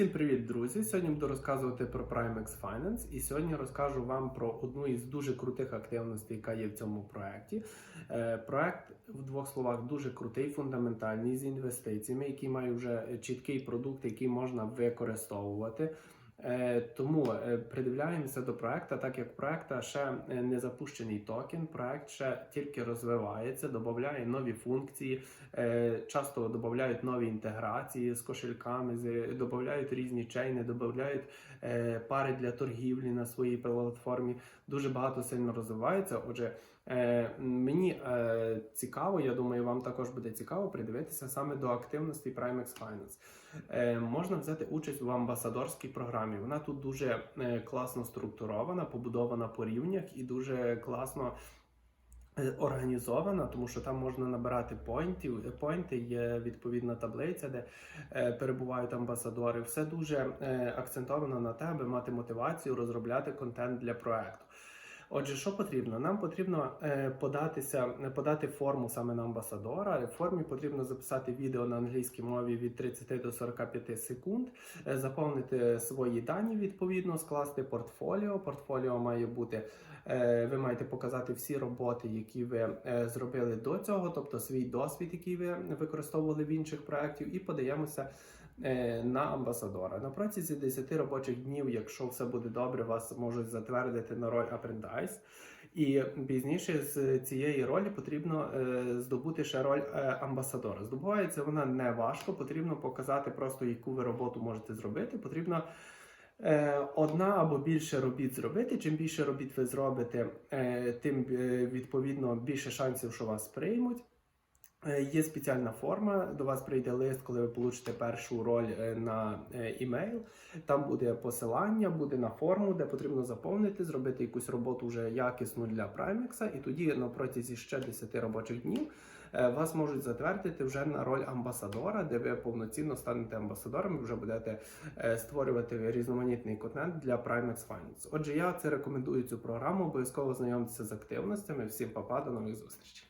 Всім привіт, друзі! Сьогодні буду розказувати про Primex Finance і сьогодні розкажу вам про одну із дуже крутих активностей, яка є в цьому проєкті. Е, Проект в двох словах дуже крутий, фундаментальний з інвестиціями, який має вже чіткий продукт, який можна використовувати. Е, Тому е, придивляємося до проекту, так як проекта ще е, не запущений токен, проект ще тільки розвивається, додає нові функції, часто додають нові інтеграції з кошельками, додають різні чейни, додають пари для торгівлі на своїй платформі. Дуже багато сильно розвивається. Отже, мені цікаво, я думаю, вам також буде цікаво придивитися саме до активності Primex Finance. Можна взяти участь в амбасадорській програмі. Вона тут дуже е, класно структурована, побудована по рівнях і дуже класно. е, Організована, тому що там можна набирати поінтів. Поінти є відповідна таблиця, де е, перебувають амбасадори. Все дуже е, акцентовано на те, аби мати мотивацію розробляти контент для проекту. Отже, що потрібно? Нам потрібно е, податися, подати форму саме на амбасадора. В формі потрібно записати відео на англійській мові від 30 до 45 секунд, е, заповнити свої дані відповідно, скласти портфоліо. Портфоліо має бути. е, Ви маєте показати всі роботи, які ви е, зробили до цього, тобто свій досвід, який ви використовували в інших проєктів, і подаємося е, на амбасадора. На протязі 10 робочих днів, якщо все буде добре, вас можуть затвердити на роль Apprentice. І пізніше з цієї ролі потрібно е, здобути ще роль е, амбасадора. Здобувається вона не важко, потрібно показати просто, яку ви роботу можете зробити. Потрібно е, одна або більше робіт зробити. Чим більше робіт ви зробите, е, тим е, відповідно більше шансів, що вас приймуть. Е, Є спеціальна форма. До вас прийде лист, коли ви получите першу роль е, на е, імейл. Там буде посилання, буде на форму, де потрібно заповнити, зробити якусь роботу вже якісну для Primex, і тоді на протязі ще 10 робочих днів вас можуть затвердити вже на роль амбасадора, де ви повноцінно станете амбасадором і вже будете створювати різноманітний контент для Primex Finance. Отже, я це рекомендую цю програму. Обов'язково знайомитися з активностями. Всім папа, до нових зустрічей.